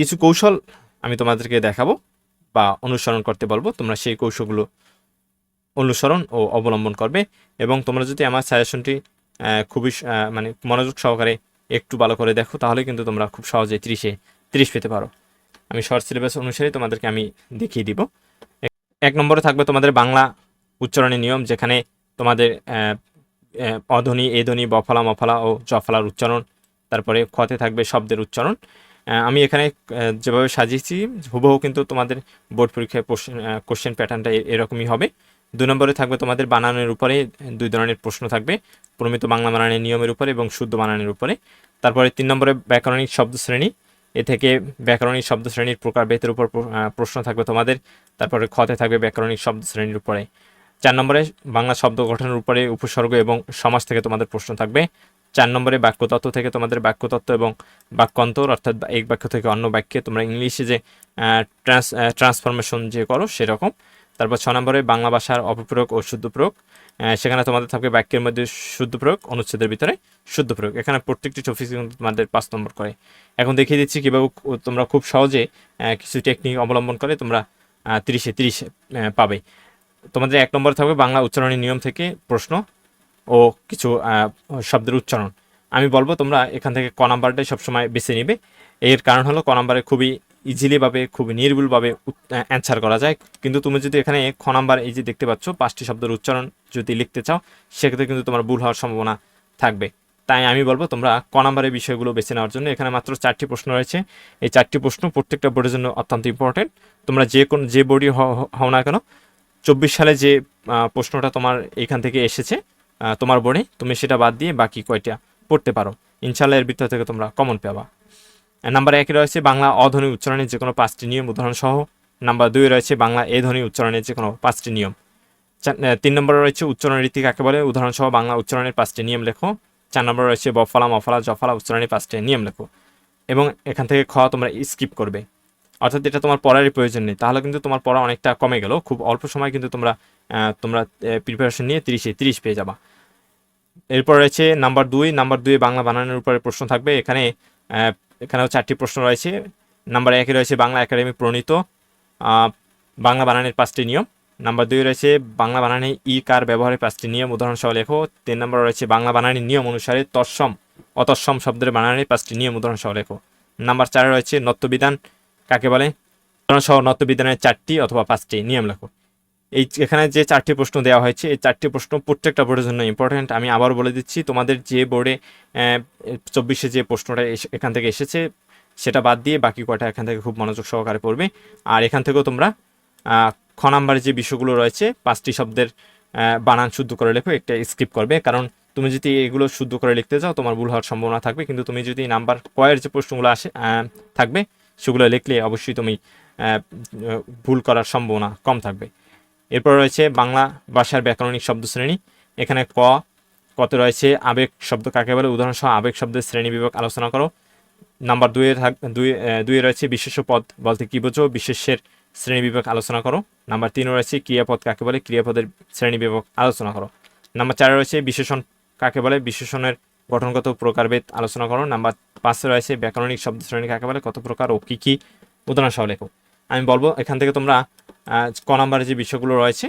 কিছু কৌশল আমি তোমাদেরকে দেখাবো বা অনুসরণ করতে বলব। তোমরা সেই কৌশলগুলো অনুসরণ ও অবলম্বন করবে এবং তোমরা যদি আমার সাজেশনটি খুবই মানে মনোযোগ সহকারে একটু ভালো করে দেখো, তাহলে কিন্তু তোমরা খুব সহজে ত্রিশে, ত্রিশ পেতে পারো। আমি শর্ট সিলেবাস অনুসারে তোমাদেরকে আমি দেখিয়ে দিব। এক- নম্বরে থাকবে তোমাদের বাংলা উচ্চারণের নিয়ম, যেখানে তোমাদের অধ্বনি এ বফলা, মফলা ও জফলার উচ্চারণ, তারপরে খতে থাকবে শব্দের উচ্চারণ। আমি এখানে যেভাবে সাজিয়েছি, হুবহু কিন্তু তোমাদের বোর্ড পরীক্ষায় কোশ্চেন প্যাটার্নটা এরকমই হবে। দুই নম্বরে থাকবে তোমাদের বানানের উপরে, দুই ধরনের প্রশ্ন থাকবে, প্রমিত বাংলা বানানের নিয়মের উপরে এবং শুদ্ধ বানানের উপরে। তারপরে তিন নম্বরে ব্যাকরণিক শব্দ শ্রেণি, এ থেকে ব্যাকরণিক শব্দ শ্রেণির প্রকারভেদের উপর প্রশ্ন থাকবে তোমাদের, তারপরে খতে থাকবে ব্যাকরণিক শব্দ শ্রেণির উপরে। চার নম্বরে বাংলা শব্দ গঠনের উপরে উপসর্গ এবং সমাজ থেকে তোমাদের প্রশ্ন থাকবে চার নম্বরে বাক্যতত্ত্ব থেকে তোমাদের বাক্যতত্ত্ব এবং বাক্যান্তর, অর্থাৎ এক বাক্য থেকে অন্য বাক্যে তোমরা ইংলিশে যে ট্রান্স ট্রান্সফরমেশন যে করো সেরকম। তারপর ছ নম্বরে বাংলা ভাষার অপপ্রয়োগ ও শুদ্ধ প্রয়োগ সেখানে তোমাদের থাকবে বাক্যের মধ্যে শুদ্ধ প্রয়োগ অনুচ্ছেদের ভিতরে শুদ্ধ প্রয়োগ এখানে প্রত্যেকটি টপিক তোমাদের পাঁচ নম্বর করে। এখন দেখিয়ে দিচ্ছি কীভাবে তোমরা খুব সহজে কিছু টেকনিক অবলম্বন করে তোমরা তিরিশে তিরিশে পাবে। তোমাদের এক নম্বরে থাকবে বাংলা উচ্চারণের নিয়ম থেকে প্রশ্ন। ও কিছু শব্দের উচ্চারণ। আমি বলব তোমরা এখান থেকে ক নাম্বারটাই সবসময় বেছে নিবে। এর কারণ হলো ক নাম্বারে খুবই ইজিলি ভাবে খুবই নির্ভুলভাবে অ্যান্সার করা যায়। কিন্তু তুমি যদি এখানে খ নাম্বার এই যে দেখতে পাচ্ছ, পাঁচটি শব্দের উচ্চারণ যদি লিখতে চাও, সেক্ষেত্রে কিন্তু তোমার ভুল হওয়ার সম্ভাবনা থাকবে। তাই আমি বলব তোমরা ক নাম্বারের বিষয়গুলো বেছে নেওয়ার জন্য এখানে মাত্র চারটি প্রশ্ন রয়েছে। এই চারটি প্রশ্ন প্রত্যেকটা বোর্ডের জন্য অত্যন্ত ইম্পর্টেন্ট তোমরা যে কোন, যে বোর্ডই হও না কেন, চব্বিশ সালে যে প্রশ্নটা তোমার এখান থেকে এসেছে তোমার বোর্ডে তুমি সেটা বাদ দিয়ে বাকি কয়টা পড়তে পারো। ইনশাল্লাহ এর ভিতর থেকে তোমরা কমন পাবা। নাম্বার একে রয়েছে বাংলা অধ্বনি উচ্চারণের যে কোনো পাঁচটি নিয়ম উদাহরণ সহ। নাম্বার দুই রয়েছে বাংলা এ ধ্বনি উচ্চারণের যে কোনো পাঁচটি নিয়ম। তিন নম্বরে রয়েছে উচ্চারণ রীতি কাকে বলে? উদাহরণ সহ বাংলা উচ্চারণের পাঁচটি নিয়ম লেখো। চার নম্বরে রয়েছে বফলা মফলা জফলা উচ্চারণের পাঁচটি নিয়ম লেখো। এবং এখান থেকে খ তোমরা স্কিপ করবে। অর্থাৎ এটা তোমার পড়ারই প্রয়োজন নেই। তাহলে কিন্তু তোমার পড়া অনেকটা কমে গেল। খুব অল্প সময় কিন্তু তোমরা তোমরা প্রিপারেশন নিয়ে তিরিশে তিরিশ পেয়ে যাবা। এরপর রয়েছে নাম্বার দুই। নাম্বার দুই বাংলা বানানোর উপরে প্রশ্ন থাকবে। এখানে এখানেও চারটি প্রশ্ন রয়েছে। নাম্বার একে রয়েছে বাংলা একাডেমি প্রণীত। বাংলা বানানের পাঁচটি নিয়ম। নাম্বার দুই রয়েছে বাংলা বানানে ই কার ব্যবহারের পাঁচটি নিয়ম। উদাহরণ সহ লেখো। তিন নম্বর রয়েছে বাংলা বানানের নিয়ম অনুসারে তৎসম, অতৎসম শব্দের বানানের পাঁচটি নিয়ম। উদাহরণ সহ লেখো। নাম্বার চারে রয়েছে নত্যবিধান কাকে বলে? উদাহরণ সহ নত্যবিধানের চারটি অথবা পাঁচটি নিয়ম লেখো। এই এখানে যে চারটি প্রশ্ন দেওয়া হয়েছে, এই চারটি প্রশ্ন প্রত্যেকটা বোর্ডের জন্য ইম্পর্ট্যান্ট আমি আবার বলে দিচ্ছি, তোমাদের যে বোর্ডে চব্বিশে যে প্রশ্নটা এখান থেকে এসেছে, সেটা বাদ দিয়ে বাকি কয়টা এখান থেকে খুব মনোযোগ সহকারে পড়বে। আর এখান থেকেও তোমরা খ নাম্বারে যে বিষয়গুলো রয়েছে, পাঁচটি শব্দের বানান শুদ্ধ করে লেখো, একটা স্কিপ করবে। কারণ তুমি যদি এগুলো শুদ্ধ করে লিখতে যাও তোমার ভুল হওয়ার সম্ভাবনা থাকবে। কিন্তু তুমি যদি নাম্বার কয়ের যে প্রশ্নগুলো আসে থাকবে, সেগুলো লিখলে অবশ্যই তুমি ভুল করার সম্ভাবনা কম থাকবে। এরপর রয়েছে বাংলা ভাষার ব্যাকরণিক শব্দ শ্রেণি এখানে ক, কত রয়েছে আবেগ শব্দ কাকে বলে? উদাহরণসহ আবেগ শব্দের শ্রেণি বিভাগ আলোচনা করো। নাম্বার দুইয়ে থাক, দুই দুইয়ে রয়েছে বিশেষ্য পদ, বলতে কী বোঝো? বিশেষের শ্রেণি বিভাগ আলোচনা করো। নাম্বার তিন রয়েছে ক্রিয়াপদ কাকে বলে? ক্রিয়াপদের শ্রেণি বিভাগ আলোচনা করো। নাম্বার চারে রয়েছে বিশেষণ কাকে বলে? বিশেষণের গঠনগত প্রকারভেদ আলোচনা করো। নাম্বার পাঁচে রয়েছে ব্যাকরণিক শব্দ শ্রেণি কাকে বলে? কত প্রকার ও কী কী? উদাহরণ সহ লেখো। আমি বলব, এখান থেকে তোমরা ক নাম্বারে যে বিষয়গুলো রয়েছে,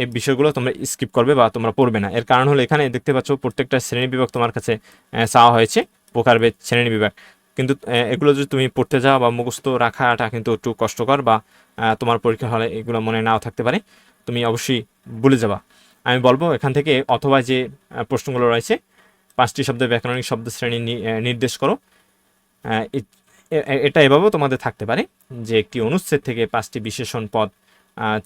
এই বিষয়গুলো তোমরা স্কিপ করবে বা তোমরা পড়বে না। এর কারণ হলো এখানে দেখতে পাচ্ছ প্রত্যেকটা শ্রেণি বিভাগ তোমার কাছে চাওয়া হয়েছে, প্রকারভেদ শ্রেণি বিভাগ। কিন্তু এগুলো যদি তুমি পড়তে যাও বা মুখস্থ রাখাটা কিন্তু একটু কষ্টকর বা তোমার পরীক্ষা হলে এগুলো মনে নাও থাকতে পারে, তুমি অবশ্যই ভুলে যাবা। আমি বলব এখান থেকে অথবা যে প্রশ্নগুলো রয়েছে, পাঁচটি শব্দের ব্যাকরণিক শব্দ শ্রেণি নির্দেশ করো। এটা এভাবেও তোমাদের থাকতে পারে যে একটি অনুচ্ছেদ থেকে পাঁচটি বিশেষণ পদ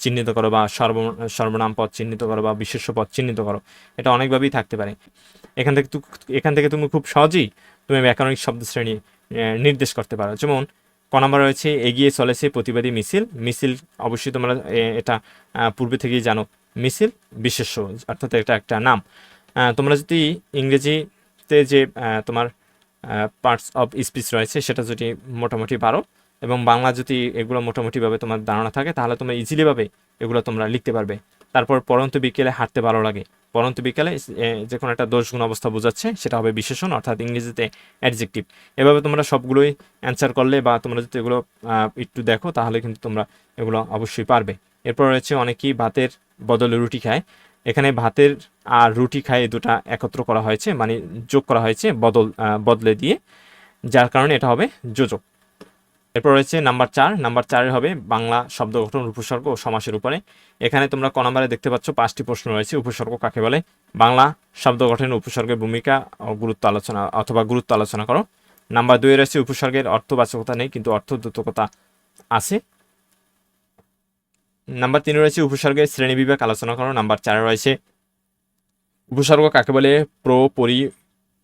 চিহ্নিত করো বা সর্ব, সর্বনাম পদ চিহ্নিত করো বা বিশেষ্য পদ চিহ্নিত করো। এটা অনেকভাবেই থাকতে পারে। এখান থেকে এখান থেকে তুমি খুব সহজেই তুমি ব্যাকরণিক শব্দ শ্রেণি নির্দেশ করতে পারো। যেমন, ক নম্বর রয়েছে, এগিয়ে চলেছে প্রতিবাদী মিছিল। মিছিল অবশ্যই তোমরা এটা পূর্বে থেকেই জানো। মিছিল, বিশেষ্য, অর্থাৎ এটা একটা নাম। তোমরা যদি ইংরেজিতে যে তোমার পার্টস অফ স্পিচ রয়েছে, সেটা যদি মোটামুটি পারো। এবং বাংলা যদি এগুলো মোটামুটিভাবে তোমার ধারণা থাকে, তাহলে তোমরা ইজিলিভাবে এগুলো তোমরা লিখতে পারবে। তারপর পরন্ত বিকেলে হাঁটতে ভালো লাগে। পরন্তু বিকেলে যে কোনো একটা দোষ গুণ অবস্থা বোঝাচ্ছে, সেটা হবে বিশেষণ, অর্থাৎ ইংরেজিতে অ্যাডজেক্টিভ এভাবে তোমরা সবগুলোই অ্যান্সার করলে বা তোমরা যদি এগুলো একটু দেখো, তাহলে কিন্তু তোমরা এগুলো অবশ্যই পারবে। এরপর রয়েছে অনেকেই ভাতের বদলে রুটি খায়। এখানে ভাতের আর রুটি খায় দুটা একত্র করা হয়েছে মানে যোগ করা হয়েছে বদল বদলে দিয়ে, যার কারণে এটা হবে যোজক। এরপর রয়েছে নাম্বার চার। নাম্বার চারের হবে বাংলা শব্দ গঠন, উপসর্গ ও সমাসের উপরে। এখানে তোমরা ক নাম্বারে দেখতে পাচ্ছ, পাঁচটি প্রশ্ন রয়েছে। উপসর্গ কাকে বলে? বাংলা শব্দ গঠন, উপসর্গের ভূমিকা ও গুরুত্ব আলোচনা, অথবা গুরুত্ব আলোচনা করো। নাম্বার দুই রয়েছে, উপসর্গের অর্থবাচকতা নেই, কিন্তু অর্থদ্যোতকতা আছে। নাম্বার তিন রয়েছে উপসর্গের শ্রেণীবিভাগ আলোচনা করো। নাম্বার চারে রয়েছে উপসর্গ কাকে বলে? প্র, পরি,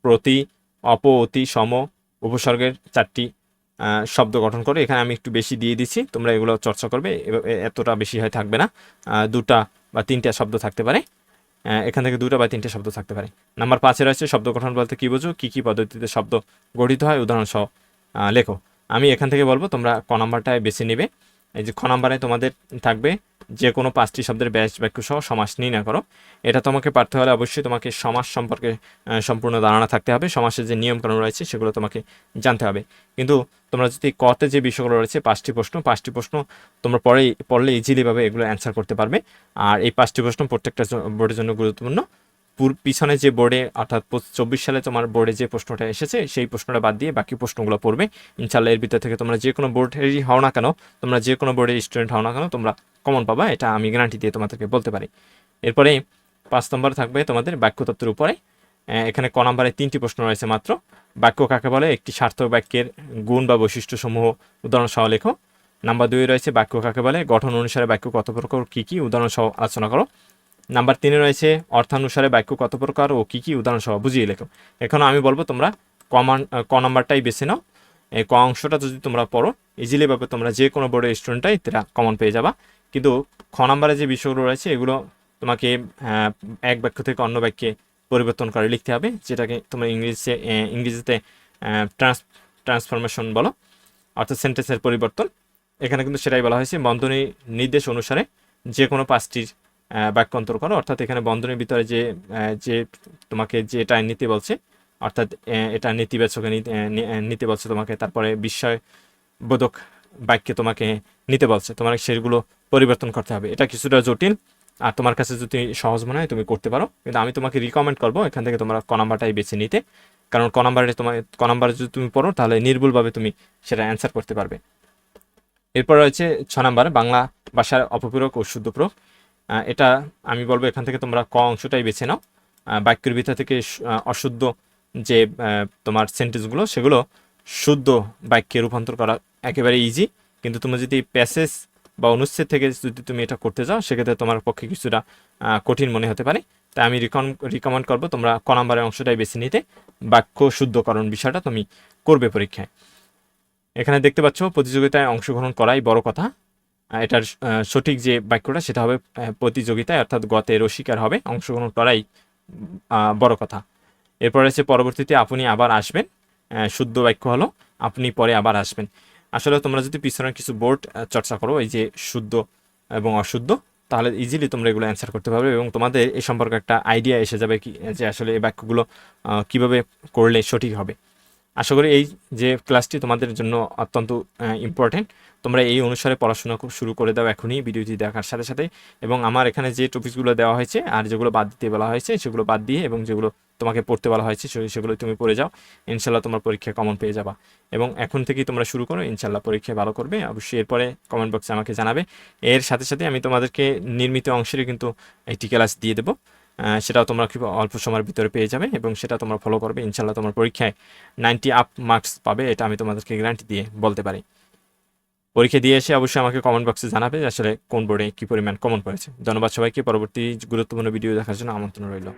প্রতি, অপ, অতি, সম উপসর্গের চারটি শব্দ গঠন করে। এখানে আমি একটু বেশি দিয়ে দিচ্ছি, তোমরা এগুলো চর্চা করবে এতটা বেশি হয় থাকবে না। দুটা বা তিনটা শব্দ থাকতে পারে। এখান থেকে দুটা বা তিনটে শব্দ থাকতে পারে। নাম্বার পাঁচে রয়েছে শব্দ গঠন বলতে কী বোঝো? কী কী পদ্ধতিতে শব্দ গঠিত হয়? উদাহরণ সহ লেখো। আমি এখান থেকে বলব, তোমরা ক নাম্বারটায় বেছে নিবে। এই যে খ নাম্বারে তোমাদের থাকবে যে কোনো পাঁচটি শব্দের ব্যাস বাক্য সহ সমাস নির্ণয় করো। এটা তোমাকে পারতে হলে অবশ্যই তোমাকে সমাস সম্পর্কে সম্পূর্ণ ধারণা থাকতে হবে। সমাসের যে নিয়মকানুন রয়েছে, সেগুলো তোমাকে জানতে হবে। কিন্তু তোমরা যদি কতে যে বিষয়গুলো রয়েছে, পাঁচটি প্রশ্ন পাঁচটি প্রশ্ন তোমরা পরে পড়লে ইজিলিভাবে এগুলো অ্যান্সার করতে পারবে। আর এই পাঁচটি প্রশ্ন প্রত্যেকটা বোর্ডের জন্য গুরুত্বপূর্ণ। পুর- পিছনে যে বোর্ডে অর্থাৎ চব্বিশ সালে তোমার বোর্ডে যে প্রশ্নটা এসেছে, সেই প্রশ্নটা বাদ দিয়ে বাকি প্রশ্নগুলো পড়বে। ইনশাল্লাহ এর ভিতর থেকে তোমরা যে কোনো বোর্ডেরই হও না কেন, তোমরা যে কোনো বোর্ডের স্টুডেন্ট হও না কেন, তোমরা কমন পাবা, এটা আমি গ্যারান্টি দিয়ে তোমাদেরকে বলতে পারি। এরপরে পাঁচ নম্বর থাকবে তোমাদের বাক্যতত্ত্বের উপরে। এখানে ক নম্বরে তিনটি প্রশ্ন রয়েছে মাত্র। বাক্য কাকে বলে? একটি সার্থক বাক্যের গুণ বা বৈশিষ্ট্য সমূহ উদাহরণ সহ লেখো। নাম্বার দুই রয়েছে বাক্য কাকে বলে? গঠন অনুসারে বাক্য কত প্রকার কী কী উদাহরণ সহ আলোচনা করো। নাম্বার তিনে রয়েছে, অর্থানুসারে বাক্য কত প্রকার ও কী কী উদাহরণ সহ বুঝিয়ে লেখো। এখন আমি বলব তোমরা কমান ক নাম্বারটাই বেছে নাও। এই ক অংশটা যদি তোমরা পড়ো ইজিলি তোমরা যে কোনো বোর্ডের স্টুডেন্টটাই তারা কমন পেয়ে যাবা। কিন্তু খ নাম্বারে যে বিষয়গুলো রয়েছে, এগুলো তোমাকে এক বাক্য থেকে অন্য বাক্যে পরিবর্তন করে লিখতে হবে, যেটাকে তোমরা ইংরেজিতে ইংরেজিতে ট্রান্স ট্রান্সফরমেশন বলো, অর্থাৎ সেন্টেন্সের পরিবর্তন। এখানে কিন্তু সেটাই বলা হয়েছে, বন্ধনী নির্দেশ অনুসারে যে কোনো পাঁচটির বাক্যান্তর করো। অর্থাৎ এখানে বন্ধনের ভিতরে যে যে তোমাকে যে যেটা নিতে বলছে অর্থাৎ এটা নেতিবাচকে নিতে বলছে তোমাকে তারপরে বিস্ময় বোধক বাক্যে তোমাকে নিতে বলছে। তোমার সেগুলো পরিবর্তন করতে হবে। এটা কিছুটা জটিল আর তোমার কাছে যদি সহজ মনে হয় তুমি করতে পারো। কিন্তু আমি তোমাকে রিকমেন্ড করব এখান থেকে তোমরা ক নাম্বারটাই বেছে নিতে। কারণ ক নাম্বারে তোমার ক নাম্বারে যদি তুমি পড়ো তাহলে নির্ভুলভাবে তুমি সেটা অ্যান্সার করতে পারবে। এরপর রয়েছে ছ নাম্বার বাংলা ভাষার অপপূরক ও শুদ্ধপ্রয়োগ। আহ, এটা আমি বলব এখান থেকে তোমরা ক অংশটাই বেছে নাও। বাক্যের ভিতর থেকে অশুদ্ধ যে তোমার সেন্টেন্সগুলো সেগুলো শুদ্ধ বাক্যে রূপান্তর করা একেবারে ইজি কিন্তু তুমি যদি প্যাসেজ বা অনুচ্ছেদ থেকে যদি তুমি এটা করতে যাও, সেক্ষেত্রে তোমার পক্ষে কিছুটা কঠিন মনে হতে পারে। তাই আমি রিকম রিকমেন্ড করব তোমরা ক নাম্বারের অংশটাই বেছে নিতে। বাক্য শুদ্ধকরণ বিষয়টা তুমি করবে পরীক্ষায়। এখানে দেখতে পাচ্ছ, প্রতিযোগিতায় অংশগ্রহণ করাই বড় কথা। এটার সঠিক যে বাক্যটা সেটা হবে প্রতিযোগিতায় অর্থাৎ গতে রসিকার হবে, অংশগ্রহণ করাই বড় কথা। এরপর রয়েছে পরবর্তীতে আপনি আবার আসবেন শুদ্ধ বাক্য হলো, আপনি পরে আবার আসবেন। আসলে তোমরা যদি পিছনের কিছু বোর্ড চর্চা করো, এই যে শুদ্ধ এবং অশুদ্ধ, তাহলে ইজিলি তোমরা এগুলো অ্যান্সার করতে পারবে এবং তোমাদের এই সম্পর্কে একটা আইডিয়া এসে যাবে কি, যে আসলে এই বাক্যগুলো কীভাবে করলে সঠিক হবে। আশা করি এই যে ক্লাসটি তোমাদের জন্য অত্যন্ত ইম্পর্টেন্ট তোমরা এই অনুসারে পড়াশোনা শুরু করে দাও এখনই ভিডিওটি দেখার সাথে সাথে। এবং আমার এখানে যে টপিকসগুলো দেওয়া হয়েছে আর যেগুলো বাদ দিতে বলা হয়েছে, সেগুলো বাদ দিয়ে এবং যেগুলো তোমাকে পড়তে বলা হয়েছে সেগুলো তুমি পড়ে যাও। ইনশাল্লাহ তোমার পরীক্ষায় কমন পেয়ে যাবা। এবং এখন থেকেই তোমরা শুরু করো। ইনশাল্লাহ পরীক্ষায় ভালো করবে। অবশ্যই এরপরে কমেন্ট বক্সে আমাকে জানাবে। এর সাথে সাথে আমি তোমাদেরকে নির্মিত অংশেরই কিন্তু একটি ক্লাস দিয়ে দেবো। সেটাও তোমরা খুব অল্প সময়ের ভিতরে পেয়ে যাবে এবং সেটা তোমরা ফলো করবে। ইনশাল্লাহ তোমার পরীক্ষায় নাইনটি আপ মার্কস পাবে, এটা আমি তোমাদেরকে গ্যারান্টি দিয়ে বলতে পারি। পরীক্ষা দিয়ে এসে অবশ্যই আমাকে কমেন্ট বক্সে জানাবে আসলে কোন বোর্ডে কী পরিমাণ কমন পড়েছে ধন্যবাদ সবাইকে, পরবর্তী গুরুত্বপূর্ণ ভিডিও দেখার জন্য আমন্ত্রণ রইল।